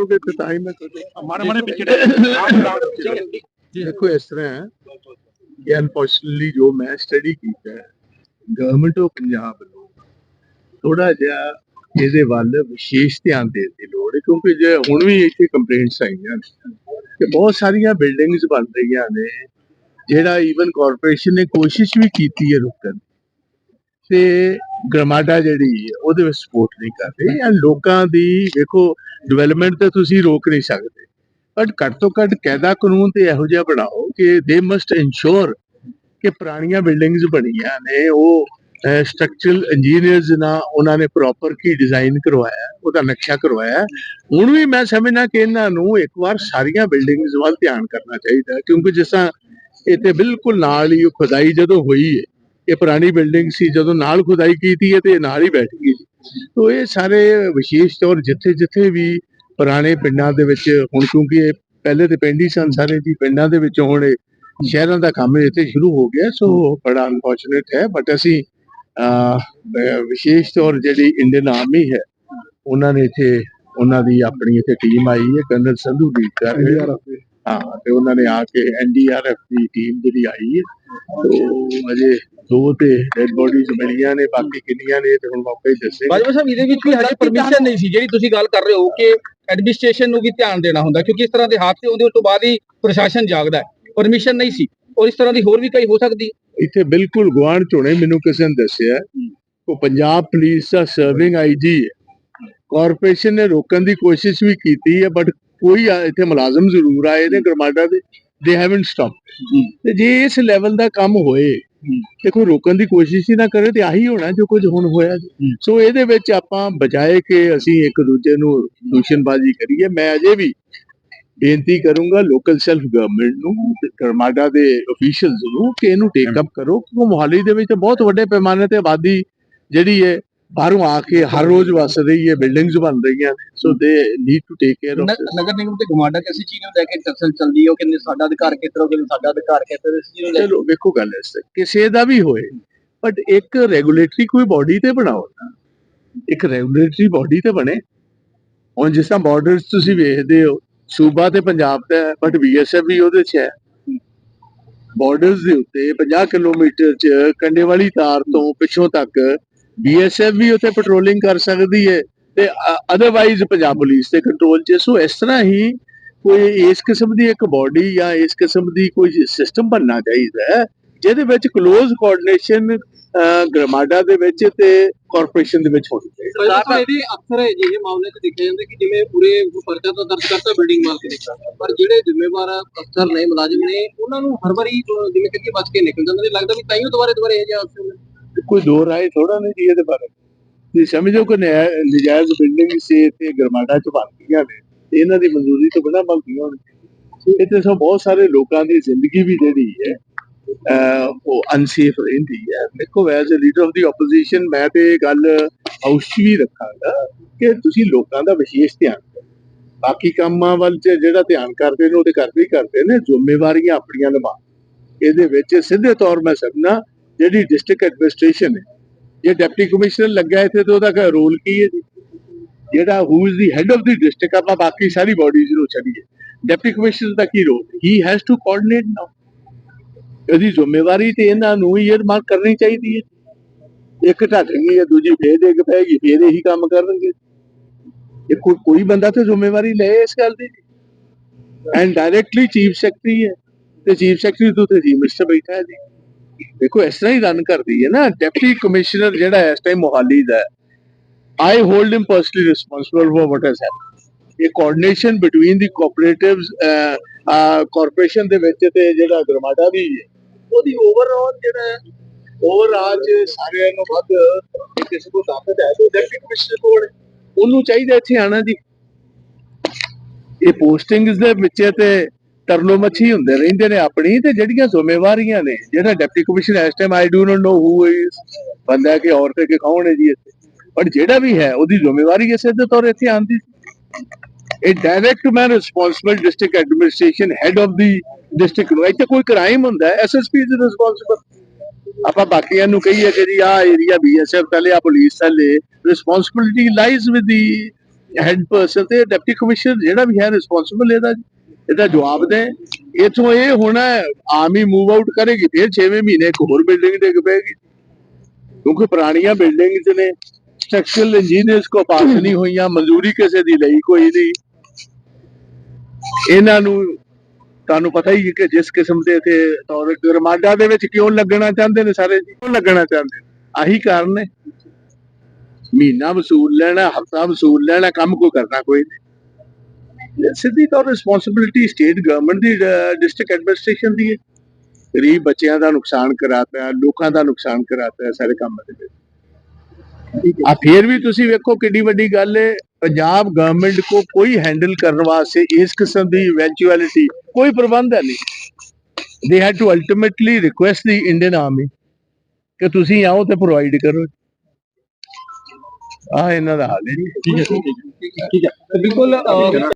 ਕਰੋਗੇ ਤੇ ਤਾਂ ਹੀ ਮੈਂ ਤੁਹਾਡੇ ਮਾੜੇ ਮਾੜੇ ਪਿਛੜੇ ਦੇਖੋ ਇਸ ਤਰ੍ਹਾਂ ਹੈ ਕਿ ਅਨਫੋਰਚੂਨਟਲੀ ਜੋ ਮੈਂ ਸਟੱਡੀ ਕੀਤਾ ਹੈ ਗਵਰਨਮੈਂਟ ਆਫ ਪੰਜਾਬ ਨੂੰ ਥੋੜਾ ਜਿਹਾ ਇਹਦੇ ਵੱਲ ਵਿਸ਼ੇਸ਼ ਧਿਆਨ ਦੇਣ ਦੀ ਲੋੜ ਹੈ ਕਿਉਂਕਿ ਜੇ ਹੁਣ ਵੀ ਇੱਥੇ ਕੰਪਲੇਂਟਸ ਆਈਆਂ ਨੇ ਕਿ ਬਹੁਤ ਸਾਰੀਆਂ ਬਿਲਡਿੰਗਸ ਬਣ ਰਹੀਆਂ ਨੇ ਜਿਹੜਾ ਈਵਨ ਕਾਰਪੋਰੇਸ਼ਨ ਨੇ ਕੋਸ਼ਿਸ਼ ਵੀ ਕੀਤੀ ਹੈ ਰੁਕਣ। ਤੇ ਗ੍ਰਮਾਡਾ ਜਿਹੜੀ ਉਹਦੇ ਵਿੱਚ ਸਪੋਰਟ ਨਹੀਂ ਕਰ ਰਹੀ ਜਾਂ ਲੋਕਾਂ ਦੀ ਵੇਖੋ ਡਿਵੈਲਪਮੈਂਟ ਤੇ ਤੁਸੀਂ ਰੋਕ ਨਹੀਂ ਸਕਦੇ। ਬਟ ਘੱਟ ਤੋਂ ਘੱਟ ਕਾਇਦਾ ਕਾਨੂੰਨ ਤੇ ਇਹੋ ਜਿਹਾ ਬਣਾਓ ਕਿ ਦੇ ਮਸਟ ਇਨਸ਼ੋਰ ਕਿ ਪੁਰਾਣੀਆਂ ਬਿਲਡਿੰਗਸ ਬਣੀਆਂ ਨੇ, ਉਹ ਸਟਰਕਚਰਲ ਇੰਜੀਨੀਅਰਸ ਨਾਲ ਉਹਨਾਂ ਨੇ ਪ੍ਰੋਪਰ ਕੀ ਡਿਜ਼ਾਈਨ ਕਰਵਾਇਆ, ਉਹਦਾ ਨਕਸ਼ਾ ਕਰਵਾਇਆ। ਹੁਣ ਵੀ ਮੈਂ ਸਮਝਣਾ ਕਿ ਇਹਨਾਂ ਨੂੰ ਇੱਕ ਵਾਰ ਸਾਰੀਆਂ ਬਿਲਡਿੰਗਸ ਵੱਲ ਧਿਆਨ ਕਰਨਾ ਚਾਹੀਦਾ, ਕਿਉਂਕਿ ਜਿਸ ਤਰ੍ਹਾਂ ਇੱਥੇ ਬਿਲਕੁਲ ਨਾਲ ਹੀ ਉਹ ਖੁਦਾਈ ਜਦੋਂ ਹੋਈ ਹੈ ਇਹ ਪੁਰਾਣੀ ਬਿਲਡਿੰਗ ਸੀ ਜਦੋਂ ਨਾਲ ਖੁਦਾਈ ਕੀਤੀ ਹੈ ਤੇ ਇਹ ਨਾਲ ਹੀ ਬੈਠ ਗਈ ਤੋ ਇਹ ਸਾਰੇ ਵਿਸ਼ੇਸ਼ ਤੌਰ ਜਿੱਥੇ ਜਿੱਥੇ ਵੀ ਪੁਰਾਣੇ ਪਿੰਡਾਂ ਦੇ ਵਿੱਚ ਹੁਣ ਕਿਉਂਕਿ ਇਹ ਪਹਿਲੇ ਤੇ ਪਿੰਡ ਹੀ ਸਨ ਸਾਰੇ ਜੀ ਪਿੰਡਾਂ ਦੇ ਵਿੱਚ ਹੁਣ ਇਹ ਸ਼ਹਿਰਾਂ ਦਾ ਕੰਮ ਇੱਥੇ ਸ਼ੁਰੂ ਹੋ ਗਿਆ ਸੋ ਬੜਾ ਅਨਫੋਰਚੂਨੇਟ ਹੈ। ਬਟ ਅਸੀਂ ਵਿਸ਼ੇਸ਼ ਤੌਰ ਜਿਹੜੀ ਇੰਡੀਅਨ ਆਰਮੀ ਹੈ ਉਹਨਾਂ ਨੇ ਇੱਥੇ ਉਹਨਾਂ ਦੀ ਆਪਣੀ ਇੱਥੇ ਟੀਮ ਆਈ ਹੈ ਕਰਨਲ ਸੰਧੂ ਦੀ ਕਰ ਰਹੇ ਹੈ। ਹਾਂ ਤੇ ਉਹਨਾਂ ਨੇ ਆ ਕੇ ਐਨਡੀਆਰਐਫ ਦੀ ਟੀਮ ਜਿਹੜੀ ਆਈ ਹੈ ਤੋਂ ਅਜੇ ਦੋ ਤੇ ਡੈਡ ਬੋਡੀਜ਼ ਮਿਲੀਆਂ ਨੇ ਬਾਕੀ ਕਿੰਨੀਆਂ ਨੇ ਤੇ ਹੁਣ ਮੌਕੇ ਹੀ ਦੱਸੇਗਾ। ਬਾਜਵਾ ਸਾਹਿਬ ਇਹਦੇ ਵਿੱਚ ਵੀ ਹਜੇ ਪਰਮਿਸ਼ਨ ਨਹੀਂ ਸੀ ਜਿਹੜੀ ਤੁਸੀਂ ਗੱਲ ਕਰ ਰਹੇ ਹੋ ਕਿ ਐਡਮਿਨਿਸਟ੍ਰੇਸ਼ਨ ਨੂੰ ਵੀ ਧਿਆਨ ਦੇਣਾ ਹੁੰਦਾ ਕਿਉਂਕਿ ਇਸ ਤਰ੍ਹਾਂ ਦੇ ਹਾਦਸੇ ਹੁੰਦੇ ਉਸ ਤੋਂ ਬਾਅਦ ਹੀ ਪ੍ਰਸ਼ਾਸਨ ਜਾਗਦਾ ਹੈ ਪਰਮਿਸ਼ਨ ਨਹੀਂ ਸੀ ਔਰ ਇਸ ਤਰ੍ਹਾਂ ਦੀ ਹੋਰ ਵੀ ਕਈ ਹੋ ਸਕਦੀ। ਇੱਥੇ ਬਿਲਕੁਲ ਗੁਆਂਢ ਚੋਣੇ ਮੈਨੂੰ ਕਿਸੇ ਨੇ ਦੱਸਿਆ ਉਹ ਪੰਜਾਬ ਪੁਲਿਸ ਦਾ ਸਰਵਿੰਗ ਆਈਜੀ ਹੈ। ਕਾਰਪੋਰੇਸ਼ਨ ਨੇ ਰੋਕਣ ਦੀ ਕੋਸ਼ਿਸ਼ ਵੀ ਕੀਤੀ ਹੈ ਬਟ ਕੋਈ ਇੱਥੇ ਮੁਲਾਜ਼ਮ ਜ਼ਰੂਰ ਆਏ ਨੇ ਗਰਮਾਡਾ ਦੇ ਦੇ ਹੈਵਨਟ ਸਟਾਪ ਤੇ ਜੇ ਇਸ ਲੈਵਲ ਦਾ ਕੰਮ ਹੋਏ ਤੇ ਕੋਈ ਰੋਕਣ ਦੀ ਕੋਸ਼ਿਸ਼ ਹੀ ਨਾ ਕਰੇ ਤੇ ਆਹੀ ਹੋਣਾ ਜੋ ਕੁਝ ਹੁਣ ਹੋਇਆ। ਸੋ ਇਹਦੇ ਵਿੱਚ ਆਪਾਂ ਬਜਾਏ ਕਿ ਅਸੀਂ ਇੱਕ ਦੂਜੇ ਨੂੰ ਦੂਸ਼ਣਬਾਜ਼ੀ ਕਰੀਏ ਮੈਂ ਅਜੇ ਵੀ ਬੇਨਤੀ ਕਰੂੰਗਾ ਲੋਕਲ ਸੈਲਫ ਗਵਰਨਮੈਂਟ ਨੂੰ ਤੇ ਗਰਮਾਡਾ ਦੇ ਅਫੀਸ਼ੀਅਲਸ ਨੂੰ ਕਿ ਇਹਨੂੰ ਟੇਕ ਅਪ ਕਰੋ। ਕਿਉਂਕਿ ਮੋਹਾਲੀ ਦੇ ਵਿੱਚ ਤਾਂ ਬਹੁਤ ਵੱਡੇ ਪੈਮਾਨੇ ਤੇ ਆਬਾਦੀ ਜਿਹੜੀ ਹੈ ਬਾਹਰੋਂ ਆ ਕੇ ਹਰ ਰੋਜ਼ ਵਸ ਰਹੀ ਹੈ ਬਿਲਡਿੰਗਸ ਬਣ ਰਹੀਆਂ ਨੇ so they need to take care of ਨਗਰ ਨਿਗਮ ਤੇ ਗਮਾਡਾ ਕਿਸੇ ਚੀਜ਼ ਨੂੰ ਲੈ ਕੇ ਚਰਚਾ ਚੱਲਦੀ ਹੈ? ਉਹ ਕਹਿੰਦੇ ਸਾਡਾ ਅਧਿਕਾਰ ਉਹ ਕਹਿੰਦੇ ਸਾਡਾ ਅਧਿਕਾਰ ਖੇਤਰ ਇਸ ਚੀਜ਼ ਨੂੰ ਲੈ ਚਲੋ ਵੇਖੋ ਗੱਲ ਇਸ ਤੇ। ਕਿਸੇ ਦਾ ਵੀ ਹੋਏ ਬਟ ਇੱਕ ਰੈਗੂਲੇਟਰੀ ਕੋਈ ਬਾਡੀ ਤੇ ਬਣਾਓ ਨਾ। ਇੱਕ ਰੈਗੂਲੇਟਰੀ ਬਾਡੀ ਤੇ ਬਣੇ। ਹੁਣ ਜਿਸ ਤਰ੍ਹਾਂ ਬਾਰਡਰਸ ਤੁਸੀਂ ਵੇਖਦੇ ਹੋ ਸੂਬਾ ਤੇ ਪੰਜਾਬ ਦਾ ਬਟ ਬੀਐਸਐਫ ਵੀ ਉਹਦੇ 'ਚ ਹੈ। ਬਾਰਡਰਸ ਦੇ ਉੱਤੇ 50 ਕਿਲੋਮੀਟਰ 'ਚ ਕੰਡੇ ਵਾਲੀ ਤਾਰ ਤੋਂ ਪਿੱਛੋਂ ਤੱਕ ਬੀਐਸਐਫ ਵੀ ਉੱਥੇ ਪੈਟਰੋਲਿੰਗ ਕਰ ਸਕਦੀ ਹੈ ਤੇ ਅਦਰਵਾਈਜ਼ ਪੰਜਾਬ ਪੁਲਿਸ ਦੇ ਕੰਟਰੋਲ 'ਚ ਸੋ ਇਸ ਤਰ੍ਹਾਂ ਹੀ ਕੋਈ ਇਸ ਕਿਸਮ ਦੀ ਇੱਕ ਬਾਡੀ ਜਾਂ ਇਸ ਕਿਸਮ ਦੀ ਕੋਈ ਸਿਸਟਮ ਬਣਨਾ ਚਾਹੀਦਾ ਹੈ ਜਿਹਦੇ ਵਿੱਚ ਕਲੋਜ਼ ਕੋਆਰਡੀਨੇਸ਼ਨ ਗ੍ਰਾਮਾਡਾ ਦੇ ਵਿੱਚ ਤੇ ਕਾਰਪੋਰੇਸ਼ਨ ਦੇ ਵਿੱਚ ਹੋਣੀ ਚਾਹੀਦੀ ਹੈ। ਸਰਕਾਰ ਇਹਦੇ ਅਕਸਰ ਅਜਿਹੇ ਮਾਮਲੇ 'ਚ ਦੇਖਿਆ ਜਾਂਦਾ ਕਿ ਜਿਵੇਂ ਪੂਰੇ ਪਰਚਾ ਤਾਂ ਦਰਜ ਕਰਤਾ ਬਿਲਡਿੰਗ ਮਾਲਕ ਨੇ ਪਰ ਜਿਹੜੇ ਜ਼ਿੰਮੇਵਾਰ ਅਫਸਰ ਨੇ ਮੁਲਾਜ਼ਮ ਨੇ ਉਹਨਾਂ ਨੂੰ ਹਰ ਵਾਰੀ ਅਹ, ਜਿਵੇਂ ਕਿ ਬਚ ਕੇ ਨਿਕਲ ਜਾਂਦੇ ਨੇ ਲੱਗਦਾ ਵੀ ਤਾਈਓ ਦੁਬਾਰੇ ਦੁਬਾਰੇ ਇਹ ਜਿਹਾ ਕੋਈ ਦੋ ਰਾਏ ਥੋੜਾ ਨਹੀਂ ਜੀ ਇਹਦੇ ਬਾਰੇ। ਤੁਸੀਂ ਸਮਝੋ ਕਿ ਨਜਾਇਜ਼ ਬਿਲਡਿੰਗ ਸੇ ਤੇ ਗਰਮਾਡਾ ਚ ਬਣਦੀਆਂ ਨੇ ਇਹਨਾਂ ਦੀ ਮਨਜ਼ੂਰੀ ਤੋਂ ਬਿਨਾਂ ਬਣਦੀਆਂ ਹੋਣ। ਇੱਥੇ ਸੋ ਬਹੁਤ ਸਾਰੇ ਲੋਕਾਂ ਦੀ ਜ਼ਿੰਦਗੀ ਵੀ ਜਿਹੜੀ ਹੈ ਉਹ ਅਨਸੇਫ ਰਹਿੰਦੀ ਹੈ। ਦੇਖੋ as a leader of the opposition ਮੈਂ ਤੇ ਇਹ ਗੱਲ ਹਾਊਸ 'ਚ ਵੀ ਰੱਖਾਂਗਾ ਕਿ ਤੁਸੀਂ ਲੋਕਾਂ ਦਾ ਵਿਸ਼ੇਸ਼ ਧਿਆਨ ਬਾਕੀ ਕੰਮਾਂ ਵੱਲ 'ਚ ਜਿਹੜਾ ਧਿਆਨ ਕਰਦੇ ਨੇ, ਉਹ ਤੇ ਕਰਦੇ ਹੀ ਕਰਦੇ ਨੇ, ਜ਼ਿੰਮੇਵਾਰੀਆਂ ਆਪਣੀਆਂ ਨਿਭਾ। ਇਹਦੇ ਵਿੱਚ ਸਿੱਧੇ ਤੌਰ ਮੈਂ ਸਮਝਣਾ ਜਿਹੜੀ ਡਿਸਟ੍ਰਿਕਟ ਐਡਮਿਨਿਸਟ੍ਰੇਸ਼ਨ ਹੈ, ਜੇ ਡਿਪਟੀ ਕਮਿਸ਼ਨਰ ਲੱਗਾ ਇੱਥੇ ਤੇ ਉਹਦਾ ਰੋਲ ਕੀ ਹੈ ਜੀ? ਜਿਹੜਾ who is the head of the district ਆਪਾਂ ਬਾਕੀ ਸਾਰੀ ਬਾਡੀਜ਼ ਨੂੰ ਛੱਡੀਏ। ਡਿਪਟੀ ਕਮਿਸ਼ਨਰ ਦਾ ਕੀ ਰੋਲ ਹੀ ਹੈਜ਼ ਟੂ ਕੋਆਰਡੀਨੇਟ ਨਾਓ ਇਹਦੀ ਜ਼ਿੰਮੇਵਾਰੀ ਤੇ ਇਹਨਾਂ ਨੂੰ ਹੀ ਇਹ ਮਾਰ ਕਰਨੀ ਚਾਹੀਦੀ ਹੈ। ਇੱਕ ਢੱਕ ਗਈ ਹੈ, ਦੂਜੀ ਫੇਰ ਡਿੱਗ ਪੈਗੀ, ਫੇਰ ਇਹੀ ਕੰਮ ਕਰਨਗੇ। ਇਹ ਕੋਈ ਕੋਈ ਬੰਦਾ ਤੇ ਜ਼ਿੰਮੇਵਾਰੀ ਲੈ ਇਸ ਗੱਲ ਦੀ। ਐਂਡ ਡਾਇਰੈਕਟਲੀ ਚੀਫ ਸੈਕਟਰੀ ਹੈ। ਤੇ ਚੀਫ ਸੈਕਟਰੀ ਤੋਂ ਤੇ ਜੀ ਬੈਠਾ ਹੈ ਜੀ। ਦੇਖੋ, ਇਸ ਤਰ੍ਹਾਂ ਹੀ ਰਨ ਕਰਦੀ ਹੈ ਨਾ। ਡਿਪਟੀ ਕਮਿਸ਼ਨਰ ਜਿਹੜਾ ਇਸ time Mohali the I hold him personally responsible for what has happened. ਇਹ coordination between the cooperatives corporation ਦੇ ਵਿੱਚ ਤੇ ਜਿਹੜਾ ਗਰਮਾਡਾ ਵੀ ਹੈ, ਉਹਦੀ ਓਵਰਆਲ ਜਿਹੜਾ ਓਵਰਆਲ ਚ ਸਾਰਿਆਂ ਨੂੰ ਵੱਧ ਇਹ ਕਿਸੇ ਕੋ ਤਾਕਤ ਹੈ। ਤੇ ਡਿਪਟੀ ਕਮਿਸ਼ਨਰ ਕੋਲ ਉਹਨੂੰ ਚਾਹੀਦਾ ਇੱਥੇ ਆਣਾ ਜੀ। ਇਹ ਪੋਸਟਿੰਗਸ ਦੇ ਵਿੱਚ ਤੇ ਤਰਲੋ ਮੱਛੀ ਹੁੰਦੇ ਰਹਿੰਦੇ ਨੇ ਆਪਣੀ ਤੇ ਜਿਹੜੀਆਂ ਜ਼ਿੰਮੇਵਾਰੀਆਂ ਨੇ, ਜਿਹੜਾ ਡਿਪਟੀ ਕਮਿਸ਼ਨਰ ਇਸ time I do not know who is ਬੰਦਾ ਕਿ ਔਰਤ ਕਿ ਕੌਣ ਹੈ ਜੀ ਇੱਥੇ। ਪਰ ਜਿਹੜਾ ਵੀ ਹੈ, ਉਹਦੀ ਜ਼ਿੰਮੇਵਾਰੀ ਹੈ ਸਿੱਧੇ ਤੌਰ ਇੱਥੇ ਆਂਦੀ ਇਹ direct man responsible district administration head of the district ਨੂੰ ਇੱਥੇ ਕੋਈ ਕ੍ਰਾਈਮ ਹੁੰਦਾ ਐਸਐਸਪੀ ਇਜ਼ ਰਿਸਪੌਂਸਿਬਲ ਆਪਾਂ ਬਾਕੀਆਂ ਨੂੰ ਕਹੀਏ ਕਿ ਜੀ ਆ ਏਰੀਆ ਬੀਐਸਐਫ ਥੱਲੇ ਆ ਪੁਲਿਸ ਥੱਲੇ responsibility lies with the head person ਤੇ ਡਿਪਟੀ ਕਮਿਸ਼ਨਰ ਜਿਹੜਾ ਵੀ ਹੈ ਰਿਸਪੌਂਸਿਬਲ ਇਹਦਾ ਜੀ। ਇਹਦਾ ਜਵਾਬ ਦੇ। ਇਥੋਂ ਇਹ ਹੋਣਾ ਆਰਮੀ ਮੂਵ ਆਊਟ ਕਰੇਗੀ, ਫਿਰ 6ਵੇਂ ਮਹੀਨੇ ਇੱਕ ਹੋਰ ਬਿਲਡਿੰਗ ਡਿੱਗ ਪਏਗੀ ਕਿਉਂਕਿ ਪੁਰਾਣੀਆਂ ਬਿਲਡਿੰਗਸ ਨੇ ਸਟਰਕਚਰਲ ਇੰਜੀਨੀਅਰਸ ਕੋ ਪਾਸ ਨਹੀਂ ਹੋਈਆਂ ਮਨਜ਼ੂਰੀ ਕਿਸੇ ਦੀ ਲਈ ਕੋਈ ਨਹੀਂ। ਇਹਨਾਂ ਨੂੰ ਤੁਹਾਨੂੰ ਪਤਾ ਹੀ ਹੈ ਕਿ ਜਿਸ ਕਿਸਮ ਦੇ ਤੇ ਤੌਰ ਗਰਮਾਡਾ ਦੇ ਵਿੱਚ ਕਿਉਂ ਲੱਗਣਾ ਚਾਹੁੰਦੇ ਨੇ ਸਾਰੇ ਜੀ? ਕਿਉਂ ਲੱਗਣਾ ਚਾਹੁੰਦੇ ਨੇ? ਆਹੀ ਕਾਰਨ ਹੈ। ਮਹੀਨਾ ਵਸੂਲ ਲੈਣਾ, ਹਫਤਾ ਵਸੂਲ ਲੈਣਾ, ਕੰਮ ਕੋਈ ਕਰਨਾ ਕੋਈ ਨਹੀਂ। ਸਿੱਧੀ ਤੌਰ ਰਿਸਪੌਂਸਿਬਿਲਟੀ ਸਟੇਟ ਗਵਰਨਮੈਂਟ ਦੀ ਡਿਸਟ੍ਰਿਕਟ ਐਡਮਿਨਿਸਟ੍ਰੇਸ਼ਨ ਦੀ ਹੈ। ਗਰੀਬ ਬੱਚਿਆਂ ਦਾ ਨੁਕਸਾਨ ਕਰਾਤਾ ਲੋਕਾਂ ਦਾ ਨੁਕਸਾਨ ਕਰਾਤਾ ਸਾਰੇ ਕੰਮ ਦੇ ਵਿੱਚ। ਆ ਫੇਰ ਵੀ ਤੁਸੀਂ ਵੇਖੋ ਕਿੰਨੀ ਵੱਡੀ ਗੱਲ ਹੈ ਪੰਜਾਬ ਗਵਰਨਮੈਂਟ ਕੋ ਕੋਈ ਹੈਂਡਲ ਕਰਨ ਵਾਸਤੇ ਇਸ ਕਿਸਮ ਦੀ ਇਵੈਂਚੁਅਲਿਟੀ ਕੋਈ ਪ੍ਰਬੰਧ ਹੈ ਨਹੀਂ। They had to ultimately request the Indian army ਕਿ ਤੁਸੀਂ ਆਓ ਤੇ ਪ੍ਰੋਵਾਈਡ ਕਰੋ। ਆ ਇਹਨਾਂ ਦਾ ਹਾਲ ਹੈ। ਠੀਕ ਹੈ ਠੀਕ ਹੈ ਬਿਲਕੁਲ